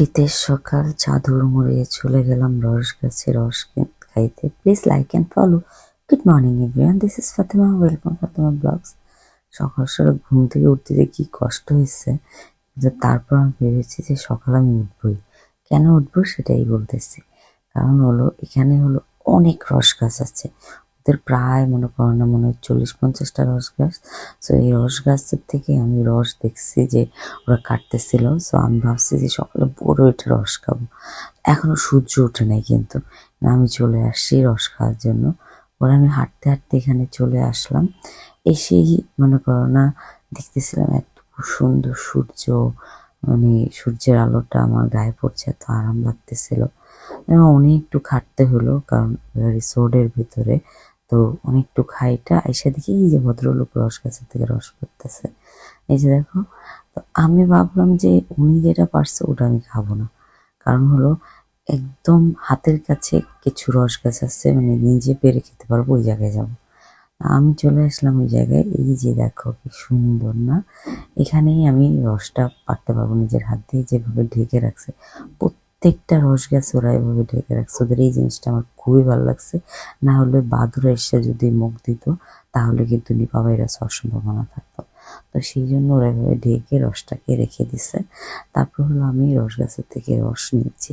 শীতের সকাল, চাদর মুড়ে চলে গেলাম রস গাছে, রস খাইতে। Please like and follow good morning everyone this is Fatema welcome Fatema vlogs সকাল সকাল ঘুম থেকে উঠতে যে কি কষ্ট হয়েছে, যে তারপর আমি ভেবেছি যে সকাল আমি উঠবই। কেন উঠবো সেটাই বলতেছি। কারণ হলো, এখানে হলো অনেক রস গাছ আছে। ওদের প্রায়, মনে করো না, মনে হয় চল্লিশ পঞ্চাশটা রস গাছ। সো এই রস গাছের থেকে আমি রস দেখছি যে ওরা কাটতেছিল। সো আমি ভাবছি যে সকালে বড় এটা রস খাব। এখনও সূর্য ওঠে নাই কিন্তু। আমি চলে আসছি রস খাওয়ার জন্য। পরে আমি হাঁটতে হাঁটতে এখানে চলে আসলাম। এসেই মনে করো না, দেখতেছিলাম এত সুন্দর সূর্য। মানে সূর্যের আলোটা আমার গায়ে পড়ছে, এত আরাম লাগতেছিল। অনেকটু খাটতে হলো কারণ রিসোর্টের ভিতরে। তো অনেকটু খাইটা এসে দেখি এই যে ভদ্রলোক রস গাছের থেকে রস করতেছে। এই যে দেখো, তো আমি ভাবলাম যে উনি যেটা পারছে ওটা আমি খাব না। কারণ হলো একদম হাতের কাছে কিছু রস গাছ আছে মানে নিজে পেরে খেতে পারব, ওই জায়গায় যাব। আমি চলে আসলাম ওই জায়গায়, এই যে দেখো কি সুন্দর না? এখানেই আমি রসটা পারতে পারব নিজের হাত দিয়ে, যেভাবে ঢেকে রাখছে। প্রত্যেকটা রস গাছ, ওরা এভাবে ঢেকে রাখছে। ওদের এই জিনিসটা আমার খুবই ভালো লাগছে। না হলে বাদুরা এসে যদি মুখ দিত, তাহলে কিন্তু নিপা ভাইরাস হওয়ার সম্ভাবনা থাকতো। তো সেই জন্য ওরা এভাবে ঢেকে রসটাকে রেখে দিছে। তারপর হলো আমি রস গাছের থেকে রস নিয়েছি।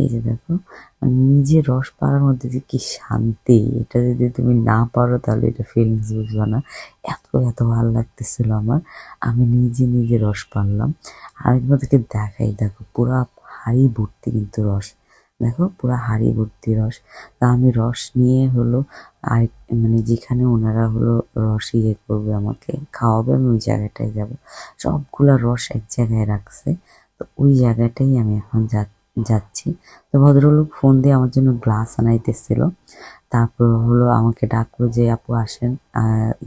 এই যে দেখো মানে নিজে রস পাড়ার মধ্যে যে কি শান্তি, এটা যদি তুমি না পারো তাহলে এটা ফিলিংস বুঝবে না। এত এত ভালো লাগতেছিল আমার। আমি নিজে নিজে রস পারলাম একবার থেকে দেখাই, দেখো, পুরা হাড়ি ভর্তি কিন্তু রস। দেখো, পুরো হাড়ি ভর্তি রস। তা আমি রস নিয়ে হলো আর মানে যেখানে ওনারা হলো রস ইয়ে করবে আমাকে, খাওয়াবে আমি ওই জায়গাটায় যাব। সবগুলা রস এক জায়গায় রাখছে, তো ওই জায়গাটাই আমি এখন যাচ্ছি। তো ভদ্রলোক ফোন দিয়ে আমার জন্য গ্লাস আনাইতেছিল। তারপর হলো আমাকে ডাকলো যে, আপু আসেন।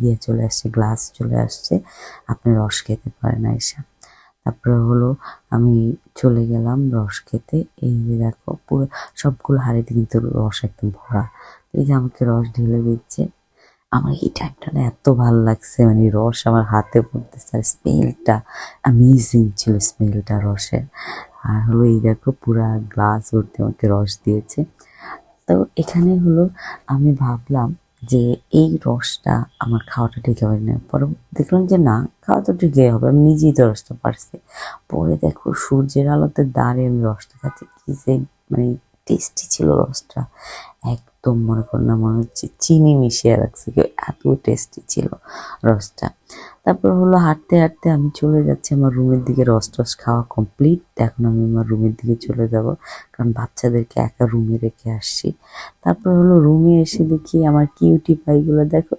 ইয়ে চলে আসছে গ্লাস চলে আসছে। আপনি রস খেতে পারেন আইসা তারপরে হলো আমি চলে গেলাম রস খেতে। এই যে দেখো, পুরো সবগুলো হাড়িতে কিন্তু রস একদম ভরা। এই যে আমাকে রস ঢেলে দিচ্ছে। আমার এই টাইমটা না এত ভালো লাগছে মানে রস আমার হাতে পড়তেছে আর স্মেলটা অ্যামেজিং ছিল স্মেলটা রসের। আর হলো এই দেখো, পুরা গ্লাস ভর্তি আমাকে রস দিয়েছে। তো এখানে হলো আমি ভাবলাম যে এই রসটা আমার খাওয়াটা ঠিক হবে না। পরে দেখলাম যে না, খাওয়া তো ঠিকই হবে, আমি নিজেই তো রসটা পারছি। পরে দেখো সূর্যের আলোতে দাঁড়িয়ে আমি রসটা খাচ্ছি, কি যে মানে টেস্টি ছিল রসটা। একদম মনে করো না, মনে হচ্ছে চিনি মিশিয়ে রাখছে, কেউ এত টেস্টি ছিল রসটা। তারপর হলো হাঁটতে হাঁটতে আমি চলে যাচ্ছি আমার রুমের দিকে, রস টস খাওয়া কমপ্লিট এখন আমি আমার রুমের দিকে চলে যাব, কারণ বাচ্চাদেরকে একা রুমে রেখে আসছি। তারপর হলো রুমে এসে দেখি আমার কিউটি পাইগুলো দেখো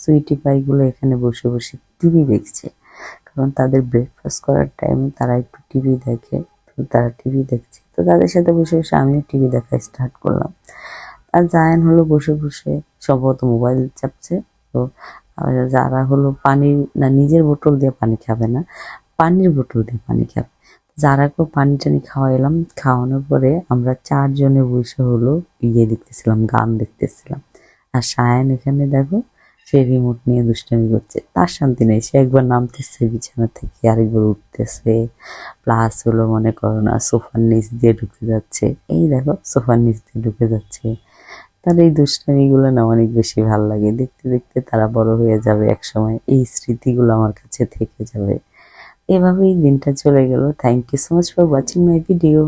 সুইটি পাইগুলো এখানে বসে বসে টিভি দেখছে। কারণ তাদের ব্রেকফাস্ট করার টাইমে তারা একটু টিভি দেখে, তো তারা টিভি দেখছে। তো তাদের সাথে বসে বসে আমিও টিভি দেখা স্টার্ট করলাম। আর জায়ান হলো বসে বসে সম্ভবত মোবাইল চাপছে, তো যারা হলো পানি না, নিজের বোতল দিয়ে পানি খাবে না, পানির বোতল দিয়ে পানি খাবে। যারা যারাকেও পানি টানি খাওয়াইলাম, খাওয়ানোর পরে আমরা চারজনে বসে হলো ইয়ে দেখতেছিলাম, গান দেখতেছিলাম। আর সায়ান এখানে দেখো, সে রিমোট নিয়ে দুষ্টামি করছে। তার শান্তি নেই, সে একবার নামতেছে বিছানা থেকে, আরেকবার উঠতেছে। প্লাস হলো মনে করো না, সোফার নিচ দিয়ে ঢুকে যাচ্ছে। এই দেখো, সোফার নিচ দিয়ে ঢুকে যাচ্ছে। তার এই দুষ্টামিগুলো না অনেক বেশি ভালো লাগে। দেখতে দেখতে তারা বড় হয়ে যাবে এক সময় এই স্মৃতিগুলো আমার কাছে থেকে যাবে। এভাবেই দিনটা চলে গেল। Thank you so much for watching my video